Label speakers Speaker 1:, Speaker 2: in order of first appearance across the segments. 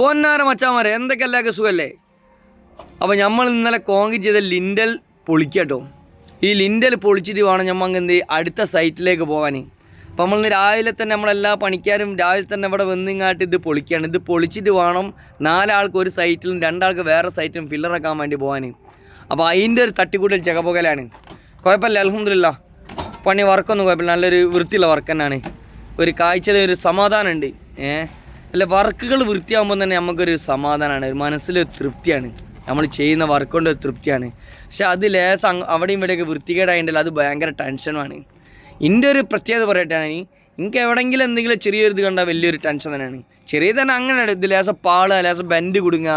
Speaker 1: പൊന്നാര മച്ചാമാരെ എന്തൊക്കെ എല്ലാവർക്കും സുഖല്ലേ? അപ്പോൾ നമ്മൾ ഇന്നലെ കോൺക്രീറ്റ് ചെയ്ത ലിൻഡൽ പൊളിക്കട്ടോ. ഈ ലിൻഡൽ പൊളിച്ചിട്ട് വേണം നമ്മൾ എന്ത്? അടുത്ത സൈറ്റിലേക്ക് പോകാൻ അപ്പോൾ നമ്മൾ ഇന്ന് രാവിലെ തന്നെ നമ്മളെല്ലാ പണിക്കാരും രാവിലെ തന്നെ ഇവിടെ വന്നിങ്ങാട്ട് ഇത് പൊളിക്കുകയാണ് ഇത് പൊളിച്ചിട്ട് വേണം നാലാൾക്ക് ഒരു സൈറ്റിലും രണ്ടാൾക്ക് വേറെ സൈറ്റിലും ഫില്ലറാക്കാൻ വേണ്ടി പോകാൻ അപ്പോൾ അതിന്റെ ഒരു തട്ടിക്കൂട്ടൽ ചെകപ്പുകലാണ് കുഴപ്പമില്ല അലഹമില്ല പണി വർക്കൊന്നും കുഴപ്പമില്ല. നല്ലൊരു വൃത്തിയുള്ള വർക്ക് തന്നെയാണ് ഒരു കാഴ്ചയിൽ ഒരു സമാധാനമുണ്ട്. ഏഹ് അല്ല വർക്കുകൾ വൃത്തിയാകുമ്പോൾ തന്നെ നമുക്കൊരു സമാധാനമാണ് ഒരു മനസ്സിൽ തൃപ്തിയാണ്. നമ്മൾ ചെയ്യുന്ന വർക്ക് കൊണ്ട് തൃപ്തിയാണ്. പക്ഷെ അത് ലേസ് അവിടെയും ഇവിടെയൊക്കെ വൃത്തികേടായിട്ടുണ്ടല്ലോ അത് ഭയങ്കര ടെൻഷനുമാണ്. എന്റെ ഒരു പ്രത്യേകത പറയട്ടെ ഞാൻ എനിക്ക് എവിടെയെങ്കിലും എന്തെങ്കിലും ചെറിയൊരു ഇത് കണ്ടാൽ വലിയൊരു ടെൻഷൻ തന്നെയാണ്. ചെറിയ തന്നെ അങ്ങനെ ഇത് ലേസം പാളുക ലേസം ബെൻഡ് കുടുങ്ങുക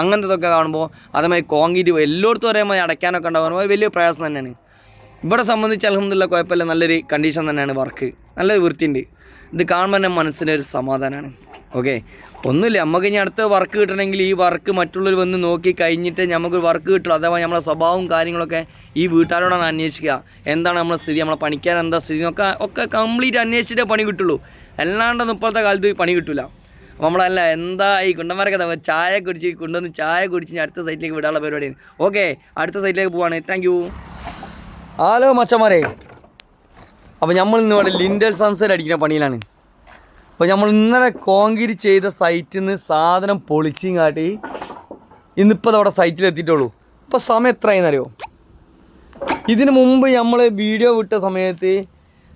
Speaker 1: അങ്ങനത്തതൊക്കെ കാണുമ്പോൾ അതേമാതിരി കോൺക്രീറ്റ് എല്ലായിടത്തും ഒരേമാതിരി അടയ്ക്കാനൊക്കെ ഉണ്ടാകുമ്പോൾ വലിയ പ്രയാസം തന്നെയാണ്. ഇവിടെ സംബന്ധിച്ച് അലഹമ്മദില്ല കുഴപ്പമില്ല. നല്ലൊരു കണ്ടീഷൻ തന്നെയാണ് വർക്ക് നല്ലൊരു വൃത്തിയുണ്ട്. ഇത് കാണുമ്പോൾ തന്നെ മനസ്സിനൊരു സമാധാനമാണ് ഓക്കെ ഒന്നുമില്ല. നമുക്ക് ഇനി അടുത്ത വർക്ക് കിട്ടണമെങ്കിൽ ഈ വർക്ക് മറ്റുള്ളവർ വന്ന് നോക്കി കഴിഞ്ഞിട്ട് നമുക്ക് വർക്ക് കിട്ടുള്ളൂ. അഥവാ നമ്മളെ സ്വഭാവവും കാര്യങ്ങളൊക്കെ ഈ വീട്ടുകാരോടാണ് അന്വേഷിക്കുക. എന്താണ് നമ്മളെ സ്ഥിതി? നമ്മളെ പണിക്കാൻ എന്താ സ്ഥിതി? ഒക്കെ ഒക്കെ കംപ്ലീറ്റ് അന്വേഷിച്ചിട്ടേ പണി കിട്ടുള്ളൂ. അല്ലാണ്ടൊന്നും ഇപ്പോഴത്തെ കാലത്ത് പണി കിട്ടില്ല നമ്മളല്ല എന്താ ഈ കുണ്ടന്മാരൊക്കെ ചായ കുടിച്ച് കൊണ്ടുവന്ന് ചായ കുടിച്ച് അടുത്ത സൈറ്റിലേക്ക് വിടാനുള്ള പരിപാടിയാണ്. ഓക്കെ അടുത്ത സൈറ്റിലേക്ക് പോവാണ്. താങ്ക് യു ഹലോ മച്ചന്മാരെ. അപ്പോൾ നമ്മൾ ഇന്ന് ഇവിടെ ലിൻഡൽ സൺസെറ്റ് അടിക്കുന്ന പണിയിലാണ്. അപ്പോൾ നമ്മൾ ഇന്നലെ കോൺക്രീറ്റ് ചെയ്ത സൈറ്റിൽ നിന്ന് സാധനം പൊളിച്ചും കാട്ടി ഇന്നിപ്പോൾ അവിടെ സൈറ്റിൽ എത്തിയിട്ടുള്ളൂ. ഇപ്പോൾ സമയം എത്രയെന്നറിയോ ഇതിന് മുമ്പ് നമ്മൾ വീഡിയോ വിട്ട സമയത്ത്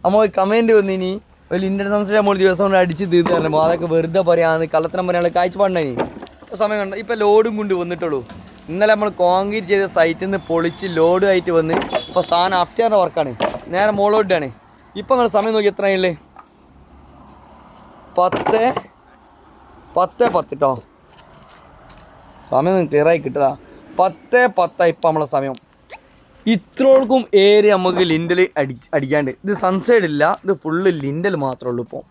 Speaker 1: നമ്മൾ കമന്റ് വന്നിനി ഒരു ലിൻഡൽ സൺസെറ്റ് നമ്മൾ ദിവസം കൊണ്ട് അടിച്ച് തീർത്ത് തരണം അതൊക്കെ വെറുതെ പറയാന്ന് കള്ളത്തനം പറയാനുള്ള കാഴ്ചപ്പാടിനി ഇപ്പോൾ സമയം കണ്ട? ഇപ്പോൾ ലോഡും കൊണ്ട് വന്നിട്ടുള്ളൂ. ഇന്നലെ നമ്മൾ കോൺക്രീറ്റ് ചെയ്ത സൈറ്റിൽ നിന്ന് പൊളിച്ച് ലോഡുമായിട്ട് വന്ന് ഇപ്പോൾ സാധനം ആഫ്റ്റർ വർക്കാണ് നേരെ മോളോട്ടാണ് ഇപ്പോൾ നിങ്ങൾ സമയം നോക്കി എത്രയുള്ളേ പത്ത്. പത്ത് പത്ത് കേട്ടോ സമയം ക്ലിയറായി കിട്ടതാ പത്ത് പത്തായി ഇപ്പം നമ്മളെ സമയം. ഇത്രോൾക്കും ഏരിയ നമുക്ക് ലിൻഡൽ അടി അടിക്കാണ്ട്. ഇത് സൺസൈഡ് ഇല്ല. ഇത് ഫുള്ള് ലിൻഡൽ മാത്രമേ ഉള്ളൂ ഇപ്പോൾ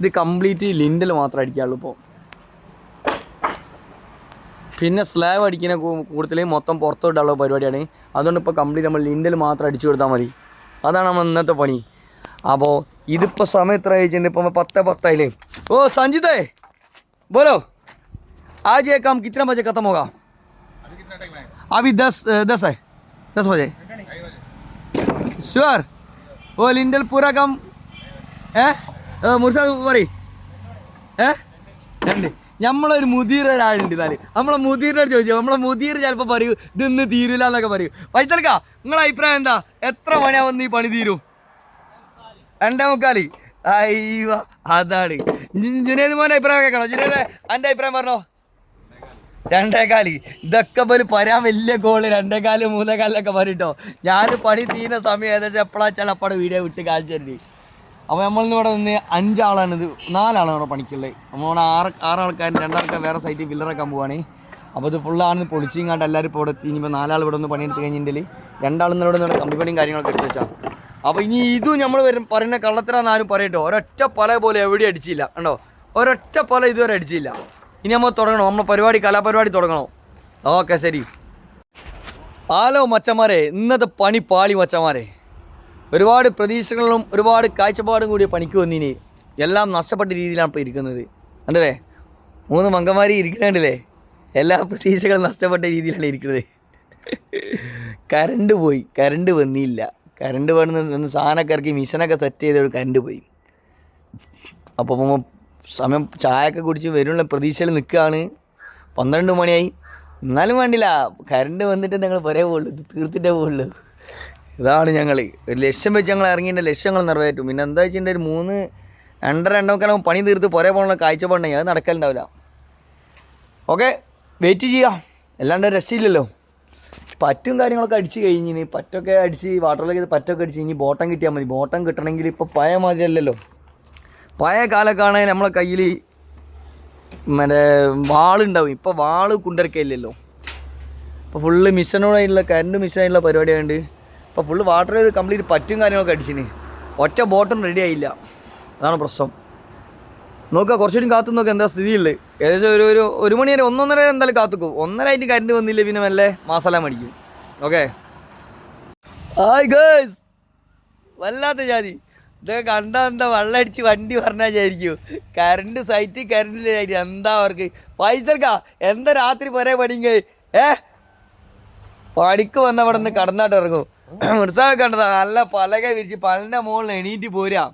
Speaker 1: ഇത് കംപ്ലീറ്റ് ലിൻഡൽ മാത്രമേ അടിക്കാനുള്ളൂ ഇപ്പോൾ പിന്നെ സ്ലാബ് അടിക്കുന്ന കൂടുതൽ മൊത്തം പുറത്തോട്ടുള്ള പരിപാടിയാണ്. അതുകൊണ്ട് ഇപ്പോൾ കംപ്ലീറ്റ് നമ്മൾ ലിൻഡൽ മാത്രം അടിച്ചു കൊടുത്താൽ മതി. അതാണ് നമ്മൾ ഇന്നത്തെ പണി. അപ്പോൾ ഇതിപ്പോൾ സമയം എത്ര കഴിച്ചിട്ടുണ്ട് ഇപ്പോൾ പത്ത് പത്തായില്ലേ ഓ संजीते बोलो आज ये काम कितना बजे खत्म होगा अभी दस दस है दस बजे श्योर वो लिंडल पूरा काम ഏ മുർസാദ് പറയും ഏ രണ്ട് നമ്മളൊരു മുദീർ ഒരാളുണ്ട് എന്നാല് നമ്മളെ മുദീറിനോട് ചോദിച്ചു നമ്മളെ മുദീർ ചിലപ്പോൾ പറയൂ ഇതൊന്ന് തീരൂല എന്നൊക്കെ പറയൂ വൈത്തൽക്ക നിങ്ങളെ അഭിപ്രായം എന്താ എത്ര മണിയാവുന്ന ഈ പണി തീരും രണ്ടേ മുക്കാലി. അയ്യോ അതാണ്. ജുനേദ് മോന്റെ അഭിപ്രായം കേൾക്കണോ. ജുനേദ് എന്റെ അഭിപ്രായം പറഞ്ഞോ? രണ്ടേകാലി. ഇതൊക്കെ ഒരു പരാൻ വലിയ ഗോൾ രണ്ടേകാൽ മൂന്നേകാലിലൊക്കെ പറയട്ടോ ഞാൻ പണി തീരുന്ന സമയം ഏകദേശം എപ്പോഴാച്ചാൽ അപ്പാടെ വീഡിയോ വിട്ട് കാണിച്ചു അപ്പോൾ നമ്മളിന്ന് ഇവിടെ നിന്ന് അഞ്ചാളാണ് ഇത്. നാലാളാണ് ഇവിടെ പണിക്കുള്ളത് നമ്മളിവിടെ ആറ് ആറാൾക്കാർ രണ്ടാൾക്കാർ വേറെ സൈറ്റിൽ ഫില്ലറാക്കാൻ പോവാണ്. അപ്പോൾ ഇത് ഫുള്ളാണെന്ന് പൊളിച്ചിങ്ങാണ്ട് എല്ലാവരും ഇപ്പോൾ ഇവിടെ എത്തി. ഇനിയിപ്പോൾ നാലാൾ ഇവിടെ ഒന്ന് പണിയെടുത്ത് കഴിഞ്ഞിട്ടുണ്ടെങ്കിൽ രണ്ടാളിന്ന് ഇവിടെ നിന്ന് കമ്പി പണിയും കാര്യങ്ങളൊക്കെ എടുത്ത് വെച്ചാൽ അപ്പോൾ ഇനി ഇതും നമ്മൾ വരും പറയുന്ന കള്ളത്തരാന്ന് ആരും പറയട്ടോ. ഒരൊറ്റ പല പോലെ എവിടെയും അടിച്ചില്ല. കണ്ടോ? ഒരൊറ്റ പല ഇതുവരെ അടിച്ചില്ല. ഇനി നമ്മൾ തുടങ്ങണോ? നമ്മൾ പരിപാടി കലാപരിപാടി തുടങ്ങണോ? ഓക്കെ ശരി. ഹലോ മച്ചന്മാരെ ഇന്നത്തെ പണി പാളി മച്ചന്മാരെ. ഒരുപാട് പ്രതീക്ഷകളും ഒരുപാട് കാഴ്ചപ്പാടും കൂടിയ പണിക്ക് വന്നിനി. എല്ലാം നഷ്ടപ്പെട്ട രീതിയിലാണ് ഇപ്പോൾ ഇരിക്കുന്നത്. കണ്ടല്ലേ? മൂന്ന് മങ്കന്മാരി ഇരിക്കുന്നുണ്ടല്ലേ? എല്ലാ പ്രതീക്ഷകളും നഷ്ടപ്പെട്ട രീതിയിലാണ് ഇരിക്കുന്നത്. കരണ്ട് പോയി കരണ്ട് വന്നില്ല. കറണ്ട് വേണമെന്ന് സാധനമൊക്കെ ഇറക്കി മിഷനൊക്കെ സെറ്റ് ചെയ്ത് കറണ്ട് പോയി. അപ്പോൾ സമയം ചായയൊക്കെ കുടിച്ച് വരുള്ള പ്രതീക്ഷയിൽ നിൽക്കുകയാണ്. പന്ത്രണ്ട് മണിയായി. എന്നാലും വേണ്ടില്ല കറണ്ട് വന്നിട്ട് ഞങ്ങൾ വരേ പോകുള്ളൂ തീർത്തിട്ടേ പോകുള്ളൂ ഇതാണ് ഞങ്ങൾ ഒരു ലക്ഷ്യം വെച്ച് ഞങ്ങൾ ഇറങ്ങിയിട്ട് ലക്ഷ്യങ്ങൾ നിറവേറ്റും. പിന്നെ എന്താ വെച്ചിട്ടുണ്ടെങ്കിൽ ഒരു മൂന്ന് രണ്ടര രണ്ടോക്കാലും പണി തീർത്ത് പുറേ കാഴ്ച കാഴ്ചപ്പാടുണ്ടെങ്കിൽ അത് നടക്കലുണ്ടാവില്ല. ഓക്കെ വെയിറ്റ് ചെയ്യാം അല്ലാണ്ട് രക്ഷയില്ലല്ലോ. പറ്റും കാര്യങ്ങളൊക്കെ അടിച്ച് കഴിഞ്ഞിന് പറ്റൊക്കെ അടിച്ച് വാട്ടറിലേക്ക് പറ്റൊക്കെ അടിച്ച് ഇനി ബോട്ടം കിട്ടിയാൽ മതി. ബോട്ടം കിട്ടണമെങ്കിൽ ഇപ്പോൾ പഴയ മാതിരി അല്ലല്ലോ. പഴയ കാലക്കാണ് നമ്മളെ കയ്യിൽ മറ്റേ വാളുണ്ടാവും. ഇപ്പോൾ വാൾ കുണ്ടരക്കയില്ലല്ലോ. ഇപ്പോൾ ഫുള്ള് മിഷനോടായിട്ടുള്ള കറണ്ട് മിഷനായിട്ടുള്ള പരിപാടിയായതുകൊണ്ട് ഇപ്പോൾ ഫുള്ള് വാട്ടർ കംപ്ലീറ്റ് പറ്റും കാര്യങ്ങളൊക്കെ അടിച്ചിന്. ഒറ്റ ബോട്ടം റെഡി ആയില്ല. അതാണ് പ്രശ്നം. നോക്കുക കുറച്ചുകൂടി കാത്തു നോക്കുക എന്താ സ്ഥിതിയുള്ളത്. ഏകദേശം ഒരു ഒരു ഒരു മണി വരെ ഒന്നൊന്നര എന്തായാലും കാത്തുക്കും. ഒന്നര ആയിട്ട് കറണ്ട് വന്നില്ല പിന്നെ മെല്ലെ മസാല മേടിക്കും. ഓക്കെ? ഹായ് ഗേഴ്സ് വല്ലാത്ത ജാതി. ഇതൊക്കെ കണ്ടാ എന്താ വെള്ളമടിച്ച് വണ്ടി പറഞ്ഞാൽ വിചാരിക്കും. കറണ്ട് സൈറ്റ് കറണ്ടിലായിട്ട് എന്താ അവർക്ക്? പൈസക്കാ എന്താ രാത്രി പോരേ പണിങ്ക ഏ? പണിക്ക് വന്ന അവിടെ നിന്ന് കടന്നാട്ട് ഇറങ്ങും. ഉത്സാഹം കണ്ടതാ. നല്ല പലക വിരിച്ച് പലന്റെ മുകളിൽ എണീറ്റ് പോരാ.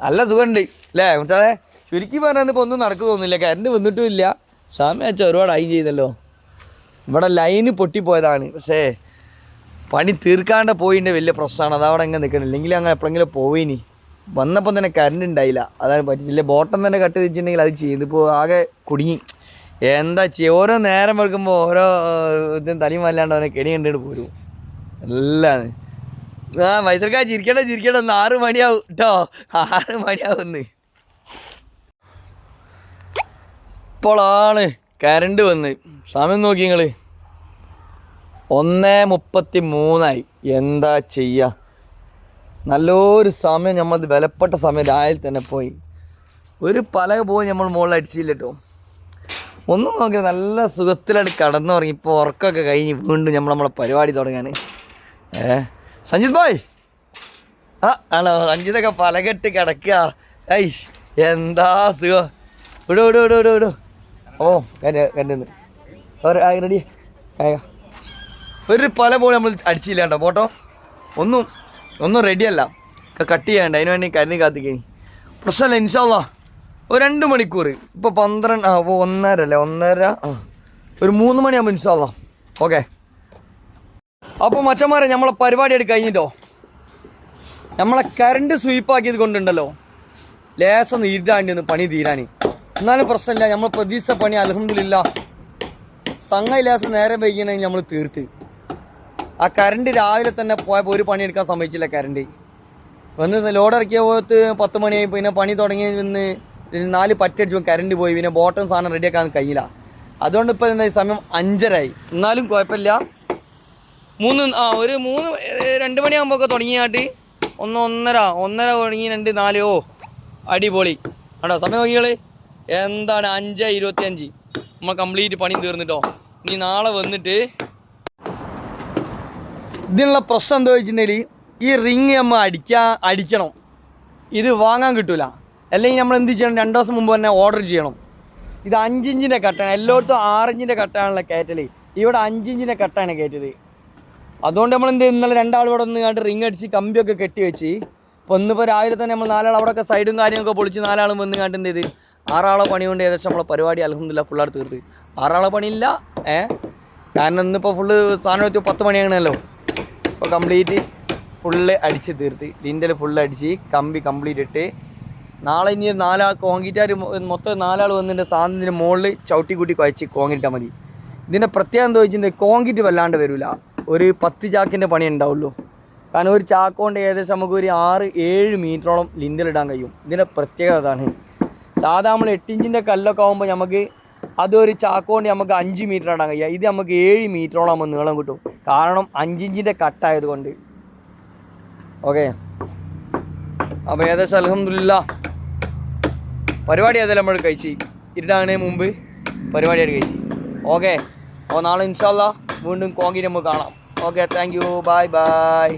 Speaker 1: നല്ല സുഖമുണ്ട് അല്ലേ മുട്ടാതെ ചുരുക്കി പറഞ്ഞാൽ ഇപ്പോൾ ഒന്നും നടക്കു തോന്നുന്നില്ല കറണ്ട് വന്നിട്ടും ഇല്ല. സമയം വെച്ചാൽ ഒരുപാട് ആയി ചെയ്തല്ലോ. ഇവിടെ ലൈന് പൊട്ടിപ്പോയതാണ് പക്ഷേ പണി തീർക്കാണ്ട് പോയിന്റെ വലിയ പ്രശ്നമാണ്. അതവിടെ എങ്ങനെ നിൽക്കണം. ഇല്ലെങ്കിൽ അങ്ങനെ എപ്പോഴെങ്കിലും പോയിനി വന്നപ്പം തന്നെ കറണ്ട് ഉണ്ടായില്ല. അതാണ് പറ്റിയില്ല ബോട്ടം തന്നെ കട്ട് വെച്ചിട്ടുണ്ടെങ്കിൽ അത് ചെയ്ത്. ഇപ്പോൾ ആകെ കുടുങ്ങി. എന്താ ചെയ്യുക ഓരോ നേരം വെക്കുമ്പോൾ ഓരോ ഇതും തലയും വല്ലാണ്ട് അവനെ കെണി കണ്ടിട്ട് പോരും. എല്ലാം. ആ മൈസൂർക്കാ ചിരിക്കണ്ട ചിരിക്കണ്ട ഒന്ന് ആറ് മണിയാവും. കേട്ടോ ആറ് മണിയാവുന്ന്. ഇപ്പോളാണ് കരണ്ട് വന്ന്. സമയം നോക്കി നിങ്ങൾ ഒന്ന് മുപ്പത്തി മൂന്നായി എന്താ ചെയ്യുക നല്ലൊരു സമയം നമ്മൾ വിലപ്പെട്ട സമയം രാവിലെ തന്നെ പോയി. ഒരു പലക പോയി നമ്മൾ മുകളിൽ അടിച്ചില്ല കേട്ടോ ഒന്നും നോക്കി നല്ല സുഖത്തിലായിട്ട് കടന്നുറങ്ങി. ഇപ്പോൾ ഉറക്കമൊക്കെ കഴിഞ്ഞ് വീണ്ടും നമ്മൾ നമ്മളെ പരിപാടി തുടങ്ങാൻ ഏ? സഞ്ജിത് ബോയ് ആ ആണോ? സഞ്ജിതൊക്കെ പലകെട്ട് കിടക്കുക ഐ എന്താ സുഖം വിടു വിടു വിടു വിടു വിടു. ഓ കന്നെ കന്നെ റെഡി. ആയ ഒരു പല പോലും നമ്മൾ അടിച്ചില്ല കേട്ടോ. പോട്ടോ ഒന്നും ഒന്നും റെഡിയല്ല കട്ട് ചെയ്യണ്ട അതിന് വേണ്ടി കരുതി കാത്തിക്കണി പ്രശ്നമല്ല ഇൻഷാല്ലാ ഒരു രണ്ട് മണിക്കൂർ ഇപ്പോൾ പന്ത്രണ്ട് ആ ഒന്നര അല്ലേ? ഒന്നര ഒരു മൂന്ന് മണിയാകുമ്പോൾ ഇൻഷാല്ലാ ഓക്കെ. അപ്പോൾ മച്ചന്മാരെ നമ്മളെ പരിപാടിയായിട്ട് കഴിഞ്ഞിട്ടോ? നമ്മളെ കറണ്ട് സ്വീപ്പാക്കിയത് കൊണ്ടുണ്ടല്ലോ. ലേസം ഒന്ന് പണി തീരാൻ എന്നാലും പ്രശ്നമില്ല നമ്മൾ പ്രതീക്ഷിച്ച പണി അലഹമില്ല സംഘ ലേസം നേരെ വൈകണമെങ്കിൽ നമ്മൾ തീർത്ത്. ആ കറണ്ട് രാവിലെ തന്നെ പോയപ്പോൾ ഒരു പണി എടുക്കാൻ സമ്മതിച്ചില്ല കറണ്ട് വന്ന് ലോഡ് ഇറക്കിയ പോകത്ത് പത്ത് മണിയായി പിന്നെ പണി തുടങ്ങി വന്ന് നാല് പറ്റടിച്ചു കറണ്ട് പോയി പിന്നെ ബോട്ടം സാധനം റെഡിയാക്കാൻ കഴിയില്ല അതുകൊണ്ട് ഇപ്പോൾ എന്താ സമയം അഞ്ചരായി എന്നാലും കുഴപ്പമില്ല. മൂന്ന് ആ ഒരു മൂന്ന് രണ്ട് മണിയാകുമ്പോൾ ഒക്കെ തുടങ്ങിയാട്ട്. ഒന്ന് ഒന്നര ഒന്നര തുടങ്ങി രണ്ട് നാല് ഓ അടിപൊളി. ആണോ സമയം നോക്കിയാൾ എന്താണ് അഞ്ച് ഇരുപത്തി അഞ്ച് നമ്മൾ കംപ്ലീറ്റ് പണി തീർന്നിട്ടോ. നീ നാളെ വന്നിട്ട് ഇതിനുള്ള പ്രശ്നം എന്താ വെച്ചിട്ടുണ്ടെങ്കിൽ ഈ റിങ് നമ്മൾ അടിക്കാൻ അടിക്കണം. ഇത് വാങ്ങാൻ കിട്ടില്ല അല്ലെങ്കിൽ നമ്മൾ എന്ത് ചെയ്യണം? രണ്ട് ദിവസം മുമ്പ് തന്നെ ഓർഡർ ചെയ്യണം. ഇത് അഞ്ചിഞ്ചിന്റെ കട്ടാണ്. എല്ലായിടത്തും ആറിഞ്ചിന്റെ കട്ടാണല്ലോ കയറ്റൽ ഇവിടെ അഞ്ചിഞ്ചിന്റെ കട്ടാണ് കയറ്റത് അതുകൊണ്ട് നമ്മൾ എന്ത്? ഇന്നലെ രണ്ടാൾ ഇവിടെ ഒന്ന് കണ്ട് റിങ് അടിച്ച് കമ്പിയൊക്കെ കെട്ടി വെച്ച്. ഇപ്പോൾ ഇന്നിപ്പോൾ രാവിലെ തന്നെ നമ്മൾ നാലാൾ അവിടെയൊക്കെ സൈഡും കാര്യങ്ങളൊക്കെ പൊളിച്ച് നാലാളും വന്ന് കണ്ട് എന്ത് ചെയ്ത്? ആറാളെ പണി കൊണ്ട് ഏകദേശം നമ്മളെ പരിപാടി അലഹമില്ല ഫുള്ളായിട്ട് തീർത്ത്. ആറാളെ പണിയില്ല ഏ? കാരണം ഇന്നിപ്പോൾ ഫുള്ള് സാധനം എത്തി പത്ത് മണിയാണല്ലോ ഇപ്പോൾ കംപ്ലീറ്റ് ഫുള്ള് അടിച്ച് തീർത്ത്. ലിൻഡൽ ഫുള്ള് അടിച്ച് കമ്പി കംപ്ലീറ്റ് ഇട്ട്. നാളെ ഇനി നാലാൾ കോങ്കിറ്റാർ മൊത്തം നാലാൾ വന്നിട്ട് സാധനത്തിന്റെ മുകളിൽ ചവിട്ടി കൂട്ടി കുഴച്ച് കോങ്കിട്ടാൽ മതി. ഇതിന്റെ പ്രത്യേകം എന്താ വെച്ചിട്ടുണ്ടെങ്കിൽ കോങ്കിറ്റ് വല്ലാണ്ട് വരില്ല ഒരു പത്ത് ചാക്കിന്റെ പണി ഉണ്ടാവുള്ളൂ. കാരണം ഒരു ചാക്ക് കൊണ്ട് ഏകദേശം നമുക്ക് ഒരു ആറ് ഏഴ് മീറ്ററോളം ലിൻഡലിടാൻ കഴിയും. ഇതിന്റെ പ്രത്യേകത അതാണ്. സാധാ നമ്മൾ എട്ടിഞ്ചിന്റെ കല്ലൊക്കെ ആകുമ്പോൾ നമുക്ക് അതൊരു ചാക്ക് കൊണ്ട് നമുക്ക് അഞ്ച് മീറ്റർ ഇടാൻ കഴിയുക ഇത് നമുക്ക് ഏഴ് മീറ്ററോളം നമ്മൾ നീളം കിട്ടും. കാരണം അഞ്ചിഞ്ചിന്റെ കട്ടായതുകൊണ്ട് ഓക്കെ? അപ്പോൾ ഏകദേശം അലഹമില്ല പരിപാടി ഏതായാലും നമ്മൾ കഴിച്ച്. ഇരുടാണേ മുമ്പ് പരിപാടിയായിട്ട് കഴിച്ച്. ഓക്കെ? അപ്പോൾ നാളെ ഇൻഷാല്ല വീണ്ടും കോങ്കി നമുക്ക് കാണാം. Okay thank you bye bye